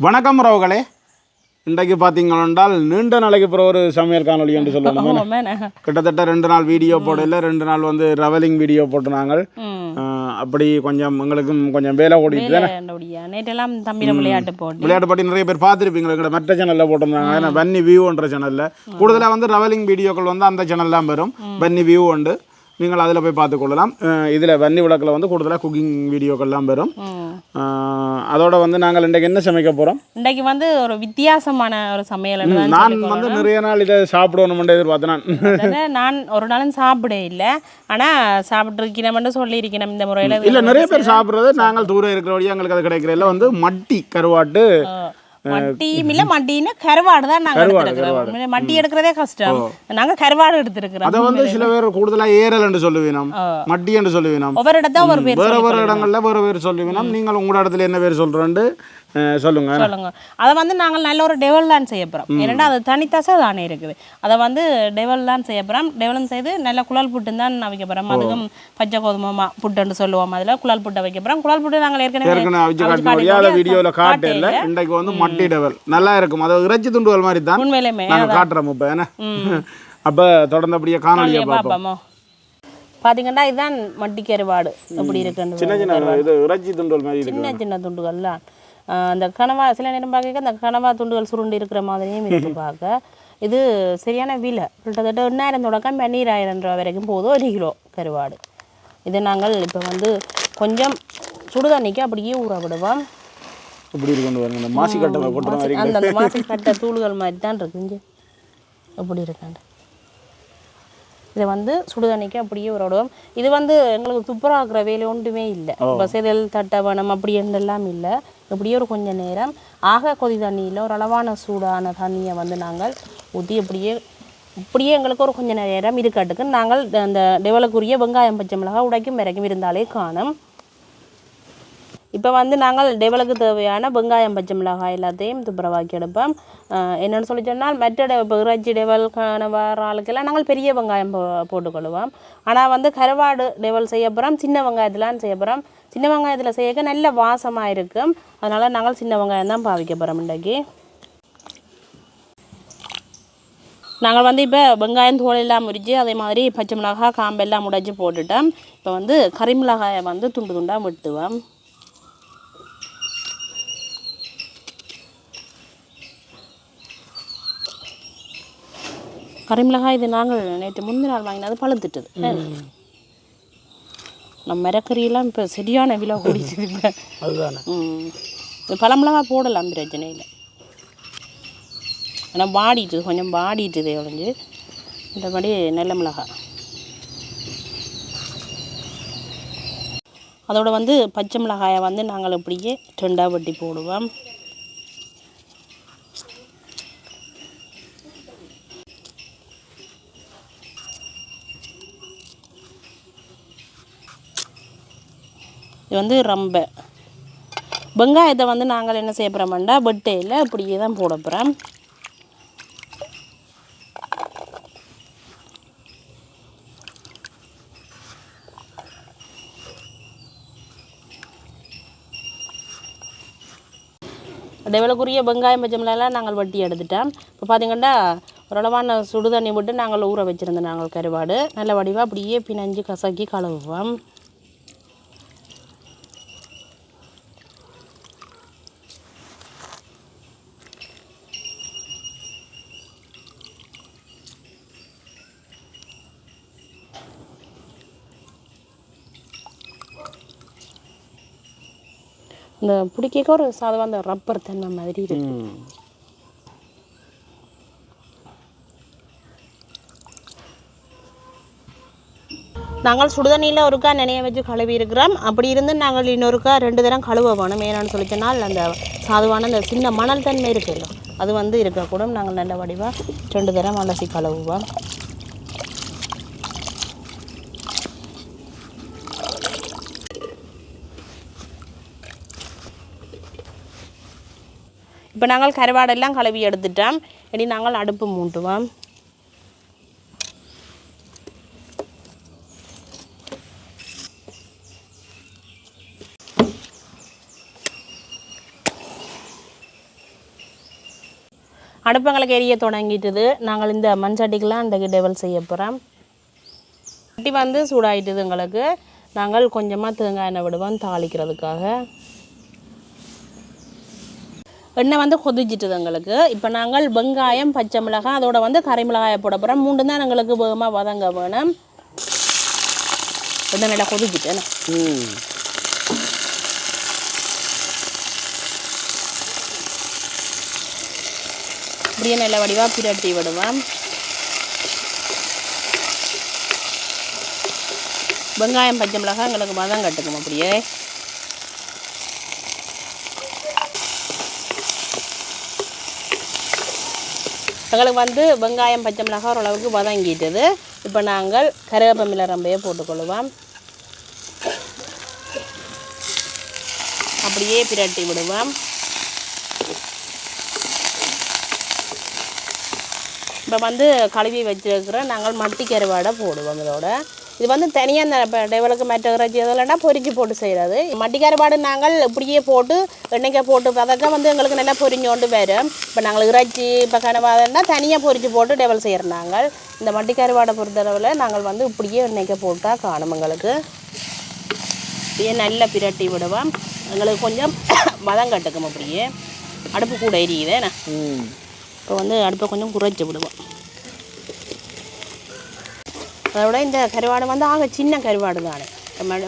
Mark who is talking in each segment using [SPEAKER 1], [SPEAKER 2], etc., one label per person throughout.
[SPEAKER 1] வணக்கம் உறவுகளே. இன்றைக்கு பார்த்தீங்களென்றால் நீண்ட நாளைக்கு பிறகு ஒரு சமையல் காணொளி என்று சொல்லணும்? கிட்டத்தட்ட ரெண்டு நாள் வீடியோ போடல ரெண்டு நாள் வந்து ரவலிங் வீடியோ போட்டு நாங்கள்
[SPEAKER 2] ம்.
[SPEAKER 1] அஹ், அப்படி கொஞ்சம் எங்களுக்கும் கொஞ்சம் வேலை ஓடிட்டு
[SPEAKER 2] நேற்றெல்லாம் தம்பியிடம் விளையாட்டு போட்டு.
[SPEAKER 1] விளையாட்டு பாட்டி நிறைய பேர் பார்த்துருப்பீங்க எங்களோட மற்ற சேனலில் போட்டிருந்தாங்க. ஏன்னா பன்னி வியூன்ற சேனலில் கூடுதலாக வந்து ரவலிங் வீடியோக்கள் வந்து அந்த சேனல் தான் வரும். பன்னி வியூ உண்டு. நீங்கள் அதில் போய் பார்த்துக்கொள்ளலாம். இதில் வன்னி விளக்கில் வந்து கூடுதலாக குக்கிங் வீடியோக்கள்லாம் வரும். அதோட வந்து நாங்கள் இன்றைக்கு என்ன சமைக்க போகிறோம்
[SPEAKER 2] இன்றைக்கு வந்து ஒரு வித்தியாசமான ஒரு சமையல்
[SPEAKER 1] நான் வந்து நிறைய நாள் இதை சாப்பிடணுமென்று எதிர்பார்த்தேன் நான்.
[SPEAKER 2] ஒரு நாளும் சாப்பிட இல்லை. ஆனால் சாப்பிட்ருக்கிறோம்னு சொல்லியிருக்கிறோம் இந்த முறையில்.
[SPEAKER 1] இல்லை நிறைய பேர் சாப்பிட்றது நாங்கள் தூரம் இருக்கிற வழியாக எங்களுக்கு அது கிடைக்கிறதில்ல வந்து மட்டி கருவாட்டு
[SPEAKER 2] மட்டியும் இல்லை மட்டின்னா கருவாடு தான் நாங்கள் எடுத்துருக்கிறோம். மட்டி எடுக்கிறதே கஷ்டம். நாங்கள் கருவாடு எடுத்துருக்கிறோம்.
[SPEAKER 1] அதை வந்து சில பேர் கூடுதலாக ஏரல் என்று சொல்லுவீனம் மட்டி என்று சொல்லுவீனம்.
[SPEAKER 2] ஒவ்வொரு இடத்த ஒரு பேர்
[SPEAKER 1] வேற வேற இடங்கள்ல வேற பேர் சொல்லுவீனம். நீங்கள் உங்களோட இடத்துல என்ன பேர் சொல்றேன்னு சொல்லுங்க.
[SPEAKER 2] சொல்லுங்க. அதை வந்து நாங்கள் நல்ல ஒரு டெவல் தான் செய்ய போகிறோம் ஏன்னா அது தனித்தசை தானே இருக்குது. அதை வந்து டெவல் தான் செய்ய போகிறோம் டெவலும் செய்து நல்ல குழல் புட்டு தான் வைக்க போகிறோம் அதுக்கும் பச்சை கோதுமை புட்டுன்னு சொல்லுவோம். அதில் குழல் புட்டை வைக்க போகிறோம் குழல் புட்டு நாங்கள் ஏற்கனவே.
[SPEAKER 1] வீடியோவில் காட்டல.
[SPEAKER 2] காட்டல.
[SPEAKER 1] இன்றைக்கு வந்து மட்டி டெவல் நல்லா இருக்கும். அது இறைச்சி துண்டுகள் மாதிரி தான்
[SPEAKER 2] உண்மையிலுமே
[SPEAKER 1] நாங்கள் காட்டுறோம் இப்போ என்ன? அப்போ தொடர்ந்து அப்படியே காணொலியை பார்ப்போம்.
[SPEAKER 2] பார்த்தீங்கன்னா இதுதான் மட்டி கருவாடு எப்படி இருக்குன்னு
[SPEAKER 1] சின்ன சின்ன இது இறைச்சி துண்டுகள் மாதிரி இருக்கு
[SPEAKER 2] சின்ன சின்ன துண்டுகள்லாம். ஆஹ் அந்த கனவா சில நேரம் பார்க்க அந்த கனவா துண்டுகள் சுருண்டு இருக்கிற மாதிரியும் இருக்கு பார்க்க. இது சரியான விலை. கிட்டத்தட்ட எண்ணாயிரம் தொடக்கம் பன்னீராயிரம் ரூபா வரைக்கும் போதும் ஒரு கிலோ கருவாடு. இது நாங்கள் இப்போ வந்து கொஞ்சம் சுடுதண்ணிக்கு அப்படியே ஊற விடுவோம்.
[SPEAKER 1] இப்படி இருக்கு பாருங்க. இந்த மாசி கட்டை போட்ட மாதிரி
[SPEAKER 2] அந்த அந்த மாசி கட்ட தூள்கள் மாதிரி தான் இருக்கு இங்கே. எப்படி இருக்காண்டு இதை வந்து சுடுதண்ணிக்கு அப்படியே ஊற விடுவோம் இது வந்து எங்களுக்கு துப்புராக்குற வேலை ஒன்றுமே இல்லை. இப்போ செதில் தட்டை வேணும் அப்படி என்றெல்லாம் இல்லை. இப்படியே ஒரு கொஞ்ச நேரம் ஆக கொதி தண்ணியில் ஒரு அளவான சூடான தண்ணியை வந்து நாங்கள் ஊற்றி அப்படியே இப்படியே எங்களுக்கு ஒரு கொஞ்ச நேரம் இருக்கட்டுக்கு நாங்கள் அந்த டெவலுக்குரிய வெங்காயம் பச்சை மிளகாய் உடைக்கும் வரைக்கும் இருந்தாலே காணும். இப்போ வந்து நாங்கள் டெவலுக்கு தேவையான வெங்காயம் பச்சை மிளகாய் எல்லாத்தையும் துப்புரவாக்கி எடுப்போம். என்னென்னு சொல்லி சொன்னால் மற்ற டெ- இப்போ இறைச்சி டெவல் வர ஆளுக்கெல்லாம் நாங்கள் பெரிய வெங்காயம் போ போட்டுக்கொள்வோம். ஆனால் வந்து கருவாடு டெவல் செய்ய போகிறோம் சின்ன வெங்காயத்திலாம் செய்ய போகிறோம் சின்ன வெங்காயத்தில் செய்யக்க நல்ல வாசமாக இருக்கும். அதனால் நாங்கள் சின்ன வெங்காயம் தான் பாவிக்க போகிறோம் இன்றைக்கு. நாங்கள் வந்து இப்போ வெங்காயம் தோல் எல்லாம் முறிச்சு அதே மாதிரி பச்சை மிளகாய் காம்பெல்லாம் உடைச்சி போட்டுட்டோம். இப்போ வந்து கறி மிளகாயை வந்து துண்டு துண்டாக வெட்டுவோம். கறிமிளகாய் இது நாங்கள் நேற்று முந்தின நாள் வாங்கினது பழுத்துட்டுது. நம்ம மரக்கறியெல்லாம் இப்போ சரியான விலை கூடிச்சுதுங்க
[SPEAKER 1] அதுதானே.
[SPEAKER 2] ம். இது பழமிளகாய் போடலாம் பிரச்சனை இல்லை. ஆனால் வாடிட்டுது கொஞ்சம் வாடிட்டுது ஒழிஞ்சு மற்றபடி நல்ல மிளகாய் அதோட வந்து பச்சை மிளகாயை வந்து நாங்கள் இப்படியே ரெண்டாக வெட்டி போடுவோம். இது வந்து ரொம்ப. வெங்காயத்தை வந்து நாங்கள் என்ன செய்ய போகிறோம்டா வெட்டையில் இப்படியே தான் போட போகிறோம் டெவலுக்குரிய வெங்காயம் பச்சை நாங்கள் வட்டி எடுத்துட்டோம். இப்போ பார்த்தீங்கன்னா ஓரளவான சுடு தண்ணி விட்டு நாங்கள் ஊற வச்சுருந்தோம் நாங்கள் கருவாடு. நல்ல வடிவாக அப்படியே பிணைஞ்சு கசக்கி கழுவுவோம். இந்த பிடிக்க ஒரு சாதமாக அந்த ரப்பர் தன்மை மாதிரி இருக்கு. நாங்கள் சுடுதண்ணியில் ஒருக்கா நினைய வச்சு கழுவி இருக்கிறோம். அப்படி இருந்து நாங்கள் இன்னொருக்கா ரெண்டு தரம் கழுவ வேணும். ஏன்னு சொல்லி சொன்னால் அந்த சாதுவான அந்த சின்ன மணல் தன்மை இருக்குல்ல அது வந்து இருக்கக்கூடும். நாங்கள் நல்ல வடிவாக ரெண்டு தரம் அலசி கழுவுவோம். இப்போ நாங்கள் கருவாடெல்லாம் கழுவி எடுத்துட்டோம். இனி நாங்கள் அடுப்பு மூட்டுவோம். அடுப்பங்களுக்கு எரிய தொடங்கிட்டுது. நாங்கள் இந்த மண் சட்டிக்கெலாம் இன்றைக்கு டெவல் செய்ய போகிறோம் சட்டி வந்து சூடாயிட்டுது எங்களுக்கு. நாங்கள் கொஞ்சமாக தேங்காய் எண்ணெய் விடுவோம் தாளிக்கிறதுக்காக. எண்ணெய் வந்து கொதிச்சிட்டுது எங்களுக்கு. இப்போ நாங்கள் வெங்காயம் பச்சை மிளகாய் அதோட வந்து கறி மிளகாயை போட போகிறோம் மூணு தான் எங்களுக்கு வேகமாக வதங்க வேணும். எண்ணெய் நல்லா கொதிச்சிட்டு என்ன?
[SPEAKER 1] ம்.
[SPEAKER 2] இப்படியே நல்ல வடிவாக பிரட்டி விடுவேன் வெங்காயம் பச்சை மிளகாய் எங்களுக்கு மதம் கட்டுக்கும் அப்படியே. எங்களுக்கு வந்து வெங்காயம் பச்சை மிளகாய் ஓரளவுக்கு வதங்கிட்டது. இப்போ நாங்கள் கருவேப்பமில்லை ரம்பையை போட்டுக்கொள்வோம். அப்படியே பிரட்டி விடுவோம். இப்போ வந்து கழுவி வச்சிருக்கிற நாங்கள் மட்டி கருவாடை போடுவோம் இதோட. இது வந்து தனியாக இந்த டெவலுக்கு இறைச்சி இதெல்லாம் பொரிச்சு போட்டு செய்கிறது மட்டி கருவாடு நாங்கள் இப்படியே போட்டு எண்ணெய்க்காய் போட்டு பதக்க வந்து எங்களுக்கு நல்லா பொரிஞ்சு கொண்டு வரும். இப்போ நாங்கள் இறைச்சி இப்போ கனவாதன்னா தனியாக பொரிச்சு போட்டு டெவல் செய்கிறோம் நாங்கள். இந்த மட்டி கருவாடை பொறுத்தளவில் நாங்கள் வந்து இப்படியே எண்ணெய்க்காய் போட்டால் காணும் எங்களுக்கு. இப்படியே நல்லா பிரட்டி விடுவோம். எங்களுக்கு கொஞ்சம் வதம் கட்டுக்கும் அப்படியே. அடுப்பு கூட எரியுதே என்ன?
[SPEAKER 1] ம்.
[SPEAKER 2] இப்போ வந்து அடுப்பை கொஞ்சம் குறைச்சி விடுவோம். அதை விட இந்த கருவாடு வந்து ஆக சின்ன கருவாடு தானே.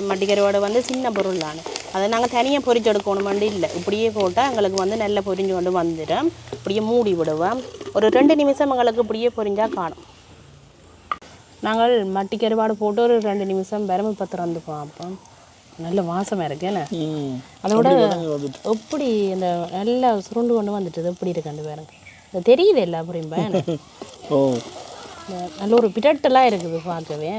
[SPEAKER 2] மட்டி கருவாடு வந்து சின்ன பொருள் தானே. அதை நாங்கள் தனியாக பொரிச்சு எடுக்கணுமெண்டு இல்லை. இப்படியே போட்டால் எங்களுக்கு வந்து நல்லா பொரிஞ்சு கொண்டு வந்துடும் இப்படியே மூடி விடுவோம். ஒரு ரெண்டு நிமிஷம் எங்களுக்கு இப்படியே பொரிஞ்சா காணும். நாங்கள் மட்டி கருவாடு போட்டு ஒரு ரெண்டு நிமிஷம் பெரம்பு பத்திரம் வந்து பார்ப்போம். நல்ல வாசமாக இருக்கு என்ன? அதோட. எப்படி இந்த நல்லா சுருண்டு கொண்டு வந்துட்டு எப்படி இருக்கு பாருங்க. இது தெரியுது இல்லை அப்படிம்பா
[SPEAKER 1] ஓ.
[SPEAKER 2] நல்ல ஒரு பிரட்டெல்லாம் இருக்குது பார்க்கவே.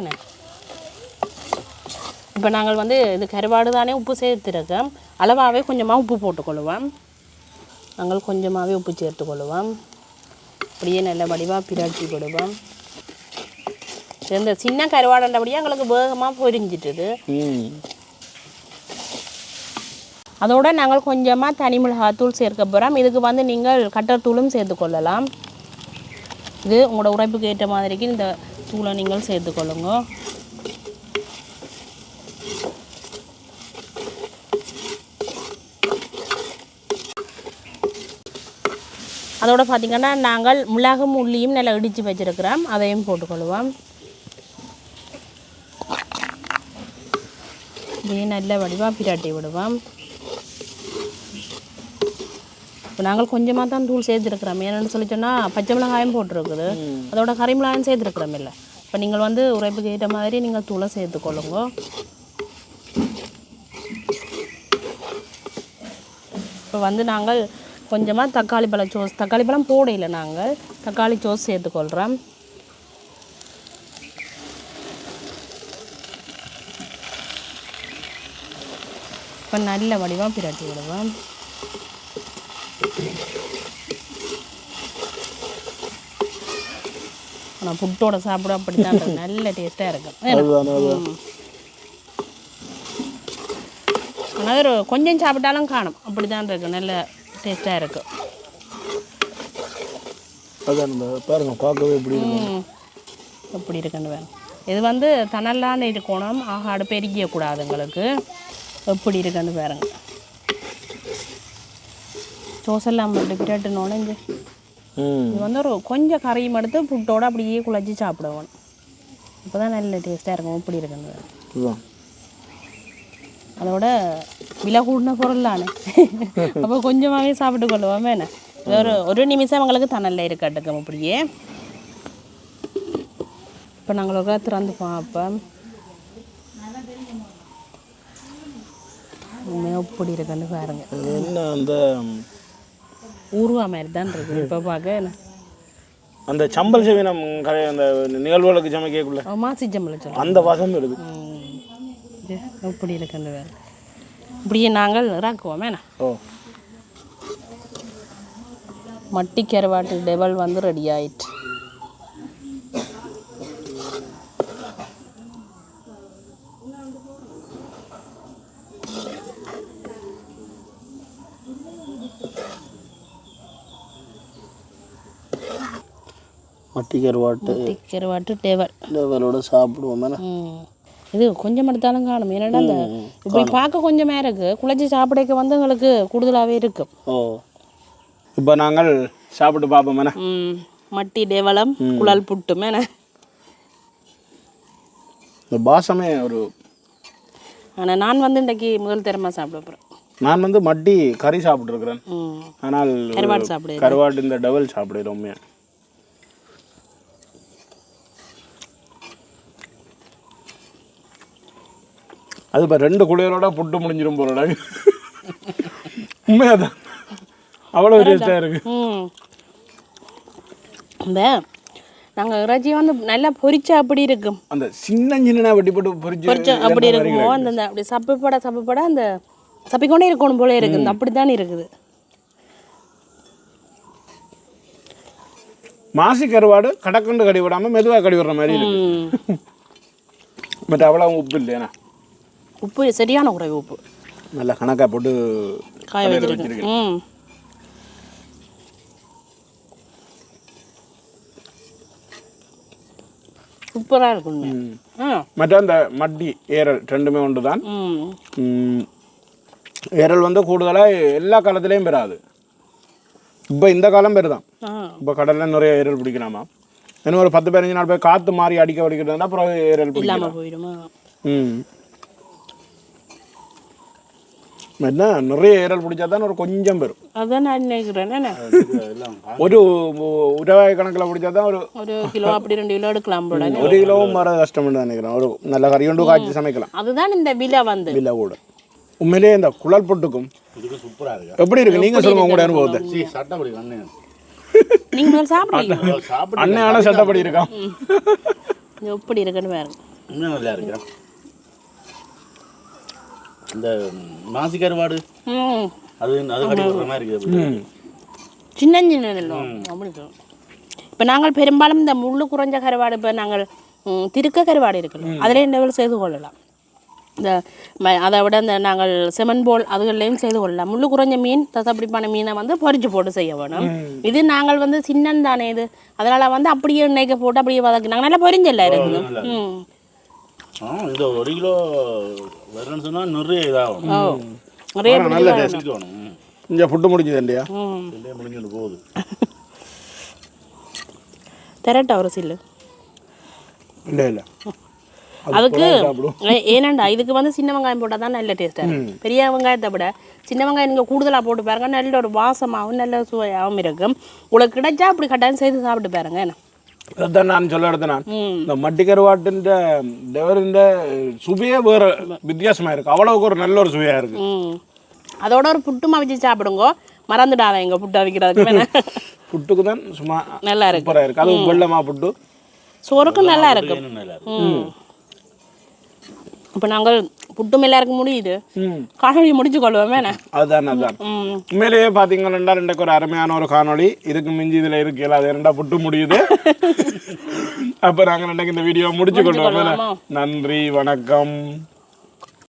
[SPEAKER 2] இப்போ நாங்கள் வந்து இது கருவாடு தானே உப்பு சேர்த்துருக்கோம். அளவாகவே கொஞ்சமாக உப்பு போட்டுக்கொள்ளுவோம் நாங்கள் கொஞ்சமாகவே உப்பு சேர்த்துக்கொள்ளுவோம் அப்படியே நல்ல வடிவாக பிரட்டி விடுவோம். இந்த சின்ன கருவாடுன்றபடியே எங்களுக்கு வேகமாக பொரிஞ்சிட்டுது. அதோடு நாங்கள் கொஞ்சமாக தனி மிளகாத்தூள் சேர்க்க போகிறோம் இதுக்கு வந்து நீங்கள் கட்டத்தூளும் சேர்த்துக்கொள்ளலாம். இது உங்களோட உரைப்புக்கு ஏற்ற மாதிரிக்கு இந்த தூளை நீங்கள் சேர்த்துக்கொள்ளுங்க. அதோட பார்த்திங்கன்னா நாங்கள் மிளகும் உள்ளியும் நல்லா இடித்து வச்சிருக்கிறோம். அதையும் போட்டுக்கொள்வோம். இதையும் நல்ல வடிவாக பிராட்டி விடுவோம். இப்போ நாங்கள் கொஞ்சமாக தான் தூள் சேர்த்துருக்குறோம். ஏன்னு சொல்லி சொன்னால் பச்சை மிளகாயும் போட்டிருக்குது. அதோட கறி மிளகாயும் சேர்த்துருக்குறோம் இல்லை. இப்போ நீங்கள் வந்து உரைப்புக்கு ஏற்ற மாதிரி நீங்கள் தூளை சேர்த்துக்கொள்ளுங்க இப்போ வந்து நாங்கள் கொஞ்சமாக தக்காளி பழ சோஸ் தக்காளி பழம் போடையில் நாங்கள். தக்காளி சோஸ் சேர்த்துக்கொள்கிறோம் இப்போ நல்ல வடிவாக பிரட்டி விடுவோம். ஆனால் புட்டோட சாப்பிட அப்படி தான். நல்ல டேஸ்ட்டாக இருக்கும். ஆனால் ஒரு கொஞ்சம் சாப்பிட்டாலும் காணும். அப்படி தான் இருக்கும். நல்ல டேஸ்ட்டாக இருக்கும்.
[SPEAKER 1] பாருங்க பார்க்கவே
[SPEAKER 2] ம். எப்படி இருக்குன்னு வேணும். இது வந்து தனலான்னு இருக்கணும் ஆக அடுப்பு எரிக்கக்கூடாது எங்களுக்கு எப்படி இருக்குன்னு பாருங்க. சோசெல்லாம் மட்டும் பிரட்டு நுழைஞ்சு
[SPEAKER 1] ம்
[SPEAKER 2] இது வந்து ஒரு கொஞ்சம் கறியும் எடுத்து புட்டோட அப்படியே குழச்சி சாப்பிடுவோம் இப்போ தான் நல்ல டேஸ்ட்டாக இருக்கும் பாருங்க.
[SPEAKER 1] இதுதான்
[SPEAKER 2] அதோட விலை கூடின பொருளானே அப்போ கொஞ்சமாகவே சாப்பிட்டு கொள்ளுவோமே இது ஒரு ஒரு நிமிஷம் எங்களுக்கு தணல்ல இருக்கட்டுக்கும் அப்படியே. இப்போ நாங்கள் ஒரு திறந்து பார்ப்போம். எப்படி இருக்குன்னு பாருங்க.
[SPEAKER 1] என்ன அந்த
[SPEAKER 2] ஊர்வா மாதிரி தான் இருக்கு. இப்போ பார்க்க
[SPEAKER 1] அந்த சம்பல் செவினம் கரை அந்த நிகழ்வுகளுக்கு சமைக்கக்குள்ள
[SPEAKER 2] மாசி ஜம்பளை சொல்லுவோம்
[SPEAKER 1] அந்த வாசம் இருக்குது
[SPEAKER 2] இது எப்படி இருக்குன்னு வேறு இப்படியே நாங்கள் இறக்குவோம்.
[SPEAKER 1] ஓ.
[SPEAKER 2] மட்டி கருவாட்டு டெவல் வந்து ரெடி ஆயிட்டு.
[SPEAKER 3] மட்டி கருவாட்டு
[SPEAKER 2] கருவாட்டு டேவல்
[SPEAKER 3] லெவலோட சாப்பிடுவோம் தானே?
[SPEAKER 2] இது கொஞ்சம் எடுத்தாலும் காணும். ஏன்னா அந்த இப்படி பார்க்க கொஞ்சமே இருக்கு. குழச்சி சாப்பிடக்க வந்து எங்களுக்கு கூடுதலாகவே இருக்கும்
[SPEAKER 3] ஓ.
[SPEAKER 1] இப்போ நாங்கள் சாப்பிட்டு பார்ப்போம்
[SPEAKER 2] மட்டி டேவலம் குழல் புட்டு மேன
[SPEAKER 1] இந்த பாசமே ஒரு
[SPEAKER 2] ஆனால் நான் வந்து இன்றைக்கி முதல் திறமை சாப்பிட போகிறேன்
[SPEAKER 1] நான் வந்து மட்டி கறி சாப்பிட்ருக்குறேன் ஆனால்
[SPEAKER 2] கருவாடு சாப்பிடு
[SPEAKER 1] கருவாடு இந்த டபுள் சாப்பிடுறேன் உண்மையா அது இப்போ ரெண்டு குளியலோட புட்டு முடிஞ்சிரும் போலடா உண்மையாதான். அவ்வளோ டேஸ்டாக இருக்கு.
[SPEAKER 2] இந்த நாங்கள் இறைச்சி வந்து நல்லா பொரிச்சா அப்படி இருக்கும்?
[SPEAKER 1] அந்த சின்ன சின்ன வெட்டி போட்டு பொரிச்சு
[SPEAKER 2] பொரிச்சா அப்படி இருக்குமோ? அந்த அப்படி சப்பப்பட சப்பப்பட அந்த சப்பிக்கொண்டே இருக்கணும் போல இருக்குது. அப்படி தான் இருக்குது.
[SPEAKER 1] மாசி கருவாடு கடக்கண்டு கடி விடாமல் மெதுவாக கடி விடுற மாதிரி இருக்கு. பட் அவ்வளோ உப்பு இல்லையா?
[SPEAKER 2] உப்பு சரியான குறைவு உப்பு.
[SPEAKER 1] நல்லா கணக்காக போட்டு
[SPEAKER 2] காய வச்சிருக்கு ம். சூப்பராக இருக்கும்
[SPEAKER 1] மற்ற அந்த மட்டி ஏரல் ரெண்டுமே ஒன்று தான் ஏரல் வந்து கூடுதலாக எல்லா காலத்துலேயும் பெறாது. இப்போ இந்த காலம் பெறுதான்.
[SPEAKER 2] ஆ.
[SPEAKER 1] இப்போ கடலில் நிறைய ஏரல் பிடிக்கலாமா இன்னும் ஒரு பத்து பதினஞ்சு நாள் போய் காற்று மாறி அடிக்க வடிக்கிறதுனா அப்புறம் ஏரல் பிடிக்கலாம் ம். என்ன? நிறைய ஏரல் பிடிச்சா தான் ஒரு கொஞ்சம் பெறும்
[SPEAKER 2] அதான் நான் நினைக்கிறேன்.
[SPEAKER 1] ஒரு உரவாய் கணக்கில் பிடிச்சா தான் ஒரு
[SPEAKER 2] ஒரு கிலோ அப்படி ரெண்டு கிலோ எடுக்கலாம் போல.
[SPEAKER 1] ஒரு கிலோவும் வர கஷ்டம்னு நினைக்கிறேன். ஒரு நல்ல கறி கொண்டு காய்ச்சி சமைக்கலாம்.
[SPEAKER 2] அதுதான் இந்த விலை வந்து.
[SPEAKER 1] இல்லை கூட. உண்மையிலேயே இந்த குழல் பொட்டுக்கும்
[SPEAKER 3] இதுக்கு சூப்பராக இருக்கு.
[SPEAKER 1] எப்படி இருக்கு? நீங்க சொல்லுங்க உங்களோட அனுபவத்தை.
[SPEAKER 3] சட்டப்படி கண்ணு
[SPEAKER 2] நீங்க சாப்பிடுறீங்க
[SPEAKER 1] அண்ணன் சட்டப்படி இருக்கான்
[SPEAKER 2] எப்படி இருக்குன்னு பாருங்க.
[SPEAKER 3] இன்னும் நல்லா இருக்கு. இந்த மாசி கருவாடு. அது அது விடுற மாதிரி இருக்குது.
[SPEAKER 2] சின்ன சின்ன இப்போ நாங்கள் பெரும்பாலும் இந்த முள்ளு குறைஞ்ச கருவாடு இப்போ நாங்கள் திருக்க கருவாடு இருக்குல்ல. அதிலே லெவல் செய்து கொள்ளலாம். இந்த அதை விட இந்த நாங்கள் செமன் போல் அதுகள்லையும் செய்து கொள்ளலாம். முள்ளு குறைஞ்ச மீன் தசப்பிடிப்பான மீனை வந்து பொரிச்சு போட்டு செய்ய வேணும். இது நாங்கள் வந்து சின்னன் தானே இது. அதனால் வந்து அப்படியே எண்ணெய்க்கு போட்டு அப்படியே வதக்கினாங்க நல்லா பொரிஞ்சல்ல இருக்குது ம்.
[SPEAKER 3] இந்த ஒரு கிலோ வரணும்னு சொன்னால் நிறைய இதாகும்
[SPEAKER 2] நிறைய
[SPEAKER 1] நல்ல
[SPEAKER 3] சிக்கணும் ம்.
[SPEAKER 1] இங்கே புட்டு முடிஞ்சது இல்லையா
[SPEAKER 2] ம்.
[SPEAKER 3] ரெண்டே முடிஞ்சுட்டு போகுது.
[SPEAKER 2] திரட்ட ஒரு சில்லு.
[SPEAKER 1] இல்லை இல்லை.
[SPEAKER 2] அதுக்கு ஏனண்டா இதுக்கு வந்து சின்ன வெங்காயம் போட்டால் தான் நல்ல டேஸ்ட்டாக இருக்கும். பெரிய வெங்காயத்தை விட சின்ன வெங்காயம் நீங்கள் கூடுதலாக போட்டு பாருங்க நல்ல ஒரு வாசமாகவும் நல்ல சுவையாகவும் இருக்கும். உங்களுக்கு கிடைச்சா அப்படி கட்டாயம் செய்து சாப்பிட்டு பாருங்க என்ன? ம்.
[SPEAKER 1] இந்த மட்டி கருவாட்டின் டெவரின் சுவையே வேறு வித்தியாசமாக இருக்கு. அவ்வளவுக்கு ஒரு நல்ல ஒரு சுவையாக இருக்கு.
[SPEAKER 2] அதோட ஒரு புட்டுமா வச்சு சாப்பிடுங்க. மறந்துடாத எங்கள் புட்டு அவிக்கிறதுக்கு
[SPEAKER 1] புட்டுக்கு தான் சும்மா
[SPEAKER 2] நல்லா இருக்கு.
[SPEAKER 1] இருக்கு. அதுவும் வெள்ளமா புட்டு.
[SPEAKER 2] சோறுக்கும் நல்லா
[SPEAKER 3] இருக்கு.
[SPEAKER 2] இப்போ நாங்கள் புட்டும் எல்லாருக்கும் முடியுது. காணொலி முடிச்சு கொள்வோம்.
[SPEAKER 1] அதுதான் அதுதான். உண்மையிலேயே பார்த்தீங்கன்னா ரெண்டுக்கு ஒரு அருமையான ஒரு காணொளி. இதுக்கு மிஞ்சி இதில் இருக்கு. அது ரெண்டா புட்டு முடியுது. அப்போ நாங்கள் ரெண்டுக்கு இந்த வீடியோ முடிச்சு
[SPEAKER 2] கொள்வோமா?
[SPEAKER 1] நன்றி வணக்கம்.